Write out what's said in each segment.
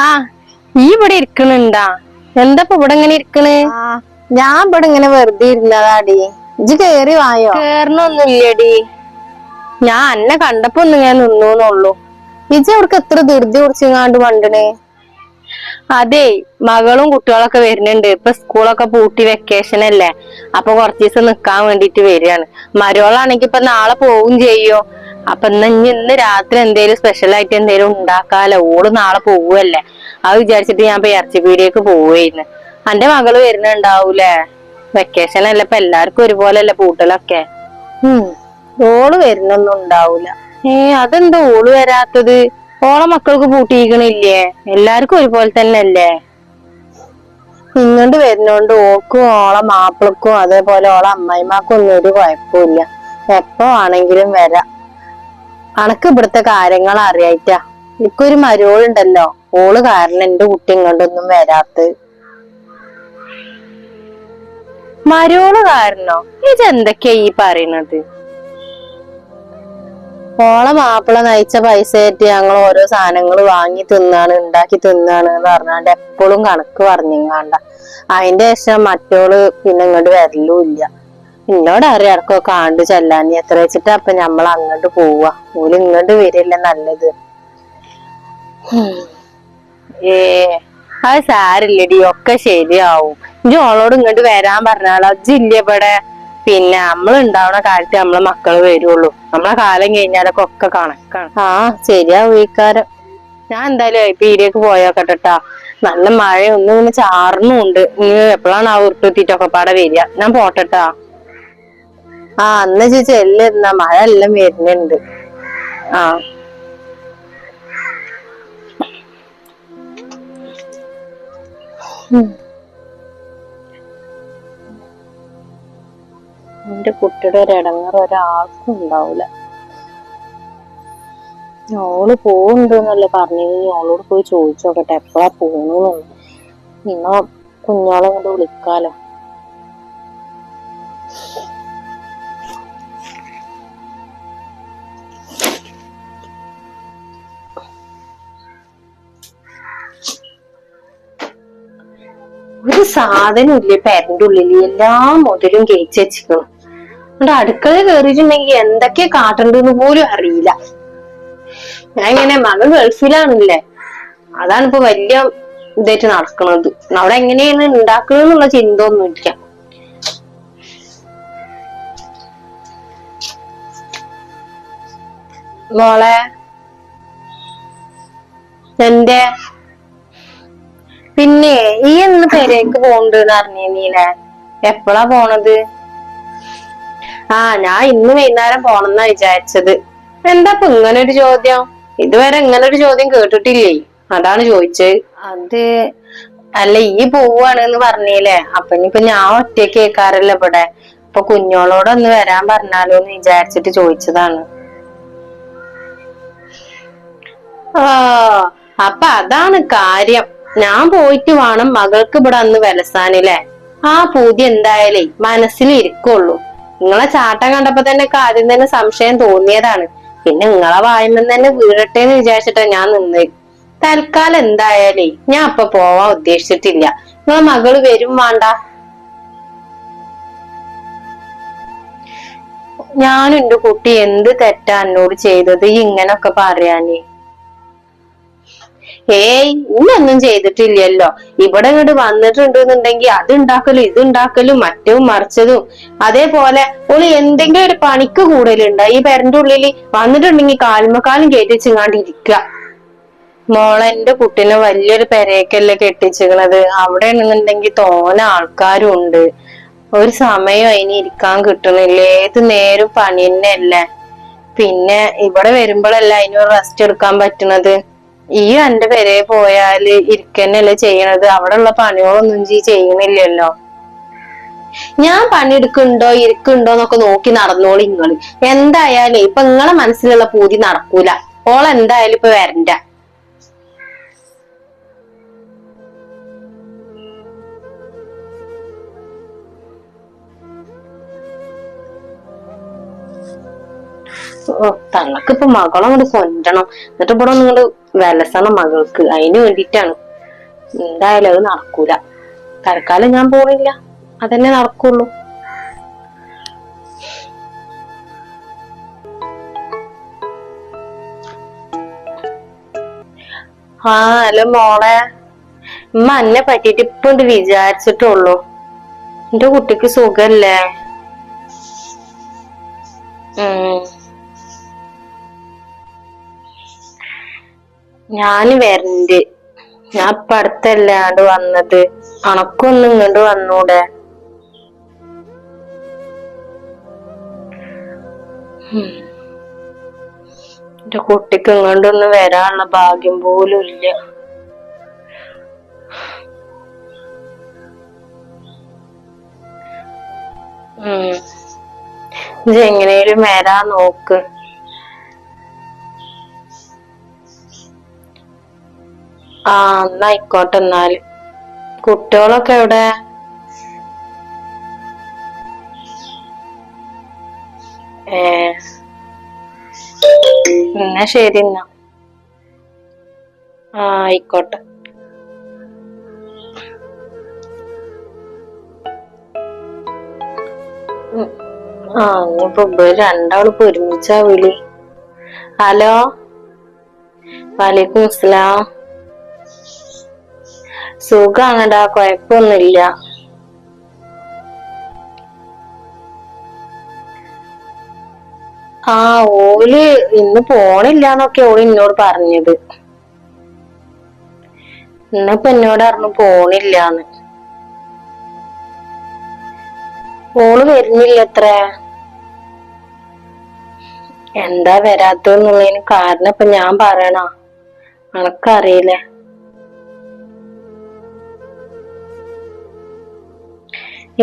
ആ ഈ ഇവിടെ ഇരിക്കണുണ്ടാ? എന്താ ഇപ്പൊ ഇവിടെ ഇങ്ങനെ ഇരിക്കണ്? ഞാൻ ഇവിടെ ഇങ്ങനെ വെറുതെ ഇരുന്നതാടി. ഇജ് കേറി വായോ? കേറണൊന്നുമില്ലടി. ഞാൻ അന്നെ കണ്ടപ്പോ ഒന്ന് ഞാൻ നിന്നൂന്നുള്ളൂ. ഇജ് അവർക്ക് എത്ര ധൃതി കുടിച്ചിങ്ങാണ്ട് വണ്ടണേ അതെ മകളും കുട്ടികളൊക്കെ വരുന്നുണ്ട്. ഇപ്പൊ സ്കൂളൊക്കെ പൂട്ടി വെക്കേഷൻ അല്ലേ? അപ്പൊ കുറച്ച് ദിവസം നിക്കാൻ വേണ്ടിട്ട് വരികയാണ്. മരോളാണെങ്കി ഇപ്പൊ നാളെ പോവും ചെയ്യോ? അപ്പൊ ഇന്ന് ഇനി ഇന്ന് രാത്രി എന്തേലും സ്പെഷ്യൽ ആയിട്ട് എന്തേലും ഉണ്ടാക്കാലോ? ഓൾ നാളെ പോവുമല്ലേ അത് വിചാരിച്ചിട്ട് ഞാൻ ഇപ്പൊ ഇറച്ചി പീടിയേക്ക് പോവുകയായിരുന്നു എന്റെ മകൾ വരുന്നുണ്ടാവൂലേ? വെക്കേഷൻ അല്ല? ഇപ്പൊ എല്ലാവർക്കും ഒരുപോലെയല്ലേ പൂട്ടലൊക്കെ? ഉം. ഓൾ വരുന്നൊന്നും ഉണ്ടാവൂല. ഏ അതെന്താ ഓൾ വരാത്തത്? ഓളെ മക്കൾക്ക് പൂട്ടിയിരിക്കണില്ലേ? എല്ലാവർക്കും ഒരുപോലെ തന്നെ അല്ലേ ഇങ്ങോട്ട് വരുന്നോണ്ട് ഓക്കും ഓളെ മാപ്പിളക്കും അതേപോലെ ഓളെ അമ്മായിമാക്കും ഒന്നും ഒരു കുഴപ്പമില്ല. എപ്പോ ആണെങ്കിലും വരാം. അനക്ക് ഇവിടുത്തെ കാര്യങ്ങൾ അറിയായിട്ടാ. എനിക്കൊരു മരുവുണ്ടല്ലോ ഓൾ കാരണം എന്റെ കുട്ടി ഇങ്ങോട്ടൊന്നും വരാത്ത മരോൾ കാരണോ? ഇത് എന്തൊക്കെയാ ഈ പറയണത്? ഓളെ മാപ്പിള നയിച്ച പൈസ ആയിട്ട് ഞങ്ങൾ ഓരോ സാധനങ്ങൾ വാങ്ങി തിന്നാണ് ഉണ്ടാക്കി തിന്നാണ് എന്ന് പറഞ്ഞാണ്ട് എപ്പോഴും കണക്ക് പറഞ്ഞിങ്ങാണ്ട. അതിന്റെ ശേഷം മറ്റോൾ പിന്നെ ഇങ്ങോട്ട് വരലും ഇല്ല എന്നോട് അറിയാം ഇടക്കൊക്കെ ആണ്ട് ചെല്ലാനി എത്ര വെച്ചിട്ട് അപ്പൊ നമ്മൾ അങ്ങോട്ട് പോവാ? ഓൽ ഇങ്ങോട്ട് വരില്ല നല്ലത്. ഏ അത് സാരില്ലടി. ഒക്കെ ശരിയാവും. ഇനി ഓളോട് ഇങ്ങോട്ട് വരാൻ പറഞ്ഞാലോ? ഇജ്ജില്ല ഇവിടെ? പിന്നെ നമ്മൾ ഉണ്ടാവണ കാലത്ത് നമ്മളെ മക്കൾ വരുള്ളൂ. നമ്മളെ കാലം കഴിഞ്ഞാലൊക്കെ ഒക്കെ കണക്കാണ്. ആ ശരിയാവും ഈക്കാരം ഞാൻ എന്തായാലും പീടിയേക്ക് പോയോക്കട്ടെട്ടാ. നല്ല മഴ ഒന്നും ഇങ്ങനെ ചാർന്നുണ്ട് ഇനി എപ്പോഴാണ് ആ ഉരുട്ടുത്തിട്ടൊക്കെ പാടെ വരിക? ഞാൻ പോട്ടെട്ടാ. ആ അന്ന് ചേച്ചി ചെല്ലുന്ന മഴ എല്ലാം വരുന്നുണ്ട്. ആ. എന്റെ കുട്ടിയുടെ ഒരു ഇടങ്ങറ് ഒരാൾക്കും ഉണ്ടാവൂല. ഓൾ പോവുണ്ടെന്നല്ലേ പറഞ്ഞു. ഓളോട് പോയി ചോദിച്ചോക്കട്ടെ. എപ്പോഴാ പോകുന്നു ഇന്ന കുഞ്ഞോളെ കൊണ്ട് വിളിക്കാലോ. ഒരു സാധനം ഇല്ല പേരന്റെ ഉള്ളിൽ എല്ലാ മുതലും കേച്ച് വെച്ചിക്കണം എന്നിട്ട് അടുക്കള കയറിയിട്ടുണ്ടെങ്കിൽ എന്തൊക്കെ കാട്ടണ്ടെന്ന് പോലും അറിയില്ല. ഞാൻ ഇങ്ങനെ മകൾ ഗൾഫിലാണല്ലേ അതാണ് ഇപ്പൊ വലിയ ഇതായിട്ട് നടക്കുന്നത് അവിടെ എങ്ങനെയാണ് ഉണ്ടാക്കണെന്നുള്ള ചിന്ത ഒന്നും ഇല്ല. മോളെ എന്റെ പിന്നെ ഈ എന്ന് പെരേക്ക് അറിഞ്ഞേ നീനെ എപ്പോഴാ പോണത്? ആ ഞാൻ ഇന്ന് വൈകുന്നേരം പോണെന്നാ വിചാരിച്ചത്. എന്താ ഇപ്പൊ ഇങ്ങനെ ഒരു ചോദ്യം? ഇതുവരെ ഇങ്ങനെ ഒരു ചോദ്യം കേട്ടിട്ടില്ലേ? അതാണ് ചോദിച്ചത് അത്. അല്ല ഈ പോവാണ് എന്ന് പറഞ്ഞില്ലേ? അപ്പൊ ഇനിയിപ്പൊ ഞാൻ ഒറ്റയ്ക്ക് കേൾക്കാറില്ല ഇവിടെ. ഇപ്പൊ കുഞ്ഞോളോടൊന്ന് വരാൻ പറഞ്ഞാലോ എന്ന് വിചാരിച്ചിട്ട് ചോദിച്ചതാണ്. ആ അപ്പൊ അതാണ് കാര്യം. ഞാൻ പോയിട്ട് വേണം മകൾക്ക് ഇവിടെ അന്ന് വിലസാനില്ലേ ആ പൂതി എന്തായാലേ മനസ്സിൽ ഇരിക്കുള്ളൂ. നിങ്ങളെ ചാട്ടം കണ്ടപ്പോ തന്നെ ആദ്യം തന്നെ സംശയം തോന്നിയതാണ്. പിന്നെ നിങ്ങളെ വായ്മ തന്നെ വീഴട്ടെ എന്ന് വിചാരിച്ചിട്ടാ ഞാൻ നിന്ന്. തൽക്കാലം എന്തായാലേ ഞാൻ അപ്പൊ പോവാൻ ഉദ്ദേശിച്ചിട്ടില്ല. നിങ്ങളെ മകൾ വരും വേണ്ട. ഞാനും എന്റെ കുട്ടി എന്ത് തെറ്റാ എന്നോട് ചെയ്തത് ഇങ്ങനൊക്കെ പറയാനേ. ഏയ് ഇന്നൊന്നും ചെയ്തിട്ടില്ലല്ലോ. ഇവിടെ ഇങ്ങോട്ട് വന്നിട്ടുണ്ടെന്നുണ്ടെങ്കിൽ അത് ഉണ്ടാക്കലും ഇത് ഉണ്ടാക്കലും മറ്റവും മറിച്ചതും. അതേപോലെ ഓൾ എന്തെങ്കിലും ഒരു പണിക്ക് കൂടുതലുണ്ട് ഈ പെരന്റെ ഉള്ളിൽ വന്നിട്ടുണ്ടെങ്കിൽ കാൽമക്കാലും കയറ്റിച്ചിങ്ങാണ്ട് ഇരിക്കുക മോളെ എന്റെ കുട്ടീനെ വലിയൊരു പെരേക്കല്ലേ കെട്ടിച്ചിക്കണത്. അവിടെ ആണെന്നുണ്ടെങ്കിൽ തോന ആൾക്കാരും ഉണ്ട് ഒരു സമയം അതിന് ഇരിക്കാൻ കിട്ടണില്ല. ഏത് നേരം പണി തന്നെയല്ലേ? പിന്നെ ഇവിടെ വരുമ്പോഴല്ല അതിന് റെസ്റ്റ് എടുക്കാൻ പറ്റണത്? ഈ എന്റെ പെരെ പോയാൽ ഇരിക്കന്നല്ലേ ചെയ്യണത്? അവിടെ ഉള്ള പണികളൊന്നും ജീ ചെയ്യണില്ലല്ലോ ഞാൻ പണിയെടുക്കുന്നുണ്ടോ ഇരിക്കുന്നുണ്ടോ എന്നൊക്കെ നോക്കി നടന്നോളി ഇങ്ങൾ. എന്തായാലും ഇപ്പൊ നിങ്ങളെ മനസ്സിലുള്ള പൂതി നടക്കൂല. ഓളെന്തായാലും ഇപ്പൊ വരണ്ട. തള്ളക്ക് ഇപ്പൊ മകളെ അങ്ങോട്ട് കൊണ്ടണം എന്നിട്ട് ഇവിടെ നിങ്ങൾ വിലസണം മകൾക്ക്. അതിന് വേണ്ടിയിട്ടാണ് എന്തായാലും അത് നടക്കൂല. തൽക്കാലം ഞാൻ പോണില്ല അതന്നെ നടക്കുള്ളൂ. ആ ഹലോ മോളെ. ഉമ്മ എന്നെ പറ്റിട്ട് ഇപ്പൊ ഇത് വിചാരിച്ചിട്ടുള്ളൂ. എന്റെ കുട്ടിക്ക് സുഖല്ലേ? ഉം. ഞാൻ വരണ്ട്. ഞാൻ ഇപ്പൊ അടുത്തല്ലാണ്ട് വന്നത്. അണക്കൊന്നും ഇങ്ങോട്ട് വന്നൂടെ. എന്റെ കുട്ടിക്ക് ഇങ്ങോട്ടൊന്നും വരാനുള്ള ഭാഗ്യം പോലും ഇല്ല. ഉം. ഇത് എങ്ങനെയും വരാൻ നോക്ക്. ആ എന്നായിക്കോട്ടെ എന്നാൽ കുട്ടികളൊക്കെ എവിടെ? ഏ. എന്നാ ശരി എന്നാ. ആ ആയിക്കോട്ടെ. ആ ഇനിയിപ്പോ ഇവർ രണ്ടാളിപ്പോ ഒരുമിച്ചാ വിളി. ഹലോ? വലൈക്കും അസ്സലാം. സുഖാണടാ കൊഴപ്പൊന്നുമില്ല. ആ ഓൽ ഇന്ന് പോണില്ലാന്നൊക്കെ ഓൾ എന്നോട് പറഞ്ഞത്. ഇന്നിപ്പോ എന്നോട് പറഞ്ഞു പോണില്ലാന്ന്. ഓൾ വരുന്നില്ല അത്ര എന്താ വരാത്തതെന്നുള്ളതിന് കാരണം ഇപ്പൊ ഞാൻ പറയണ അനക്കറിയില്ലേ?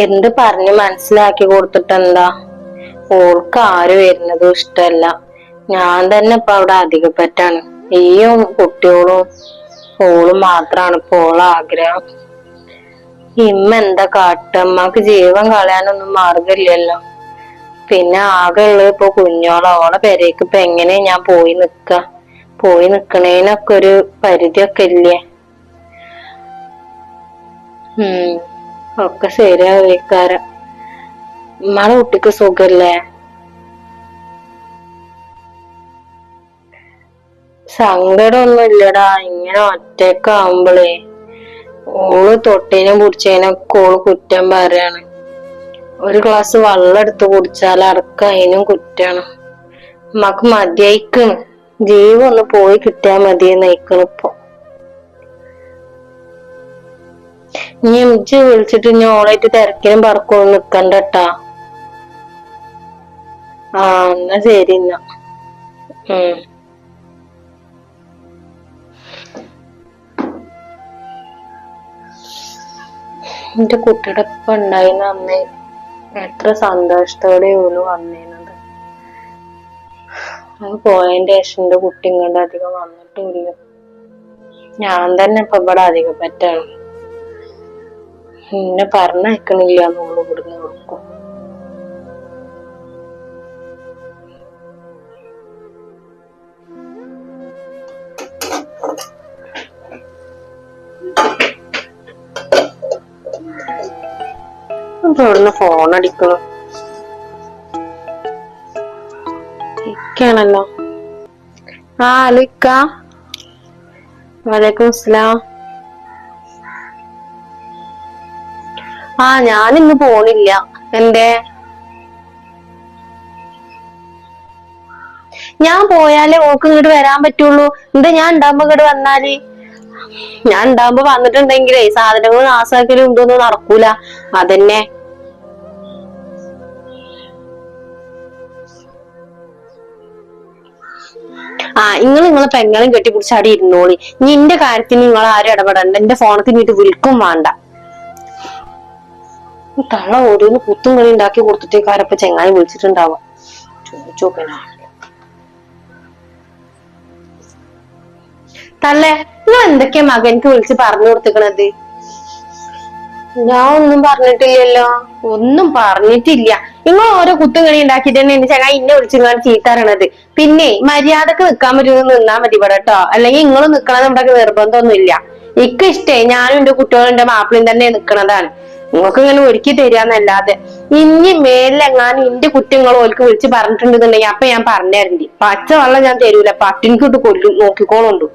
എന്ത് പറഞ്ഞ് മനസ്സിലാക്കി കൊടുത്തിട്ടെന്താ? ഓൾക്ക് ആര് വരുന്നതും ഇഷ്ടല്ല. ഞാൻ തന്നെ ഇപ്പൊ അവിടെ അധികപ്പറ്റാണ് ഈയും കുട്ടിയോളും ഓളും മാത്രാണ് ഇപ്പൊ ഓളെ ആഗ്രഹം. ഇമ്മ എന്താ കാട്ടമ്മക്ക് ജീവൻ കളയാനൊന്നും മാർഗമില്ലല്ലോ. പിന്നെ ആകെ ഉള്ളത് ഇപ്പൊ കുഞ്ഞോളെ. ഓളെ പെരേക്ക് ഇപ്പൊ എങ്ങനെ ഞാൻ പോയി നിക്ക? പോയി നിക്കണേനൊക്കെ ഒരു പരിധിയൊക്കെ ഇല്ലേ? ഉം. ഒക്കെ ശരിയാവേക്കാര ഉമ്മാടെ കുട്ടിക്ക് സുഖല്ലേ? സങ്കടമൊന്നും ഇല്ലടാ ഇങ്ങനെ ഒറ്റക്കാവുമ്പളേ ഓൾ തൊട്ടീനെ പിടിച്ചേനൊക്കെ ഓൾ കുറ്റം പറയാണ്. ഒരു ഗ്ലാസ് വെള്ളം എടുത്ത് കുടിച്ചാൽ അടക്കം അതിനും കുറ്റാണ്. നമുക്ക് മതിയായിക്കണ്. ജീവൊന്ന് പോയി കിട്ടിയാൽ മതി നയിക്കണ് ഇനി ഇജ്ജ് വിളിച്ചിട്ട് ഇനി ഓളായിട്ട് തിരക്കിനും പറക്കൊന്നും നിക്കണ്ടട്ടാ. ആ എന്നാ ശരി എന്നാ. ഉം. എന്റെ കുട്ടിയുടെ ഒപ്പം അന്ന്. എത്ര സന്തോഷത്തോടെ ഉള്ളു വന്നിരുന്നത് അത് പോയതിന്റെ ശേഷം എന്റെ കുട്ടി ഇങ്ങോട്ട് അധികം വന്നിട്ടില്ല ഞാൻ തന്നെ ഇപ്പൊ ഇവിടെ അധികം പറ്റാണ്. എന്നെ പറഞ്ഞയക്കണില്ല എന്നുള്ളു ഇവിടുന്ന് ഇപ്പൊ ഇവിടുന്ന് ഫോൺ അടിക്കണം. ഇക്കാണല്ലോ ആ അലിക്ക വലൈക്കും അസ്സലാം. ആ ഞാൻ ഇന്ന് പോണില്ല. എന്തേ? ഞാൻ പോയാലേ ഓക്ക് ഇങ്ങോട്ട് വരാൻ പറ്റുള്ളൂ. എന്താ ഞാൻ ഉണ്ടാകുമ്പോ ഇങ്ങോട്ട് വന്നാൽ? ഞാൻ ഉണ്ടാകുമ്പോ വന്നിട്ടുണ്ടെങ്കിലേ സാധനങ്ങൾ നാസാക്കലും ഇതൊന്നും നടക്കൂല. അതന്നെ. ആ നിങ്ങൾ നിങ്ങളെ പെങ്ങളും കെട്ടിപ്പിടിച്ച് അവിടെ ഇരുന്നോളി. നിന്റെ കാര്യത്തിന് നിങ്ങൾ ആരും ഇടപെടണ്ട. എന്റെ ഫോണത്തിൽ ഇങ്ങോട്ട് വിൽക്കും വേണ്ട. തള്ള ഓടിയെന്ന് കുത്തും കളി ഉണ്ടാക്കി കൊടുത്തിട്ടേക്കാരപ്പ ചെങ്ങായി വിളിച്ചിട്ടുണ്ടാവാ ചോദിച്ചു നോക്കണ തള്ളേ നിങ്ങൾ എന്തൊക്കെയാ മകൻക്ക് വിളിച്ച് പറഞ്ഞു കൊടുത്തിക്കണത്? ഞാൻ ഒന്നും പറഞ്ഞിട്ടില്ലല്ലോ. ഒന്നും പറഞ്ഞിട്ടില്ല. നിങ്ങൾ ഓരോ കുത്തും കളി ഉണ്ടാക്കിട്ട് തന്നെ എന്റെ ഇന്നെ വിളിച്ചിങ്ങാണ് ചീത്തറണത് പിന്നെ മര്യാദയ്ക്ക് നിക്കാൻ പറ്റുമെന്ന് നിന്നാ മതി ഇവിടെ കേട്ടോ. അല്ലെങ്കിൽ നിങ്ങൾ നിക്കണത് ഇവിടെ നിർബന്ധമൊന്നുമില്ല. ഇക്ക് ഇഷ്ടേ ഞാനും എന്റെ കുട്ടികളും എന്റെ മാപ്പിളയും തന്നെ നിക്കണതാണ്. നിങ്ങൾക്ക് ഇങ്ങനെ ഒരുക്കി തരാന്നല്ലാതെ. ഇനി മേലെങ്ങാനും എന്റെ കുറ്റങ്ങൾ ഓൽക്ക് വിളിച്ച് പറഞ്ഞിട്ടുണ്ടെന്നുണ്ടെങ്കിൽ അപ്പൊ ഞാൻ പറഞ്ഞായിരുന്നു പച്ച വെള്ളം ഞാൻ തരൂല. പട്ടിണിക്കിട്ട് കൊല്ലും. നോക്കിക്കോളുണ്ടു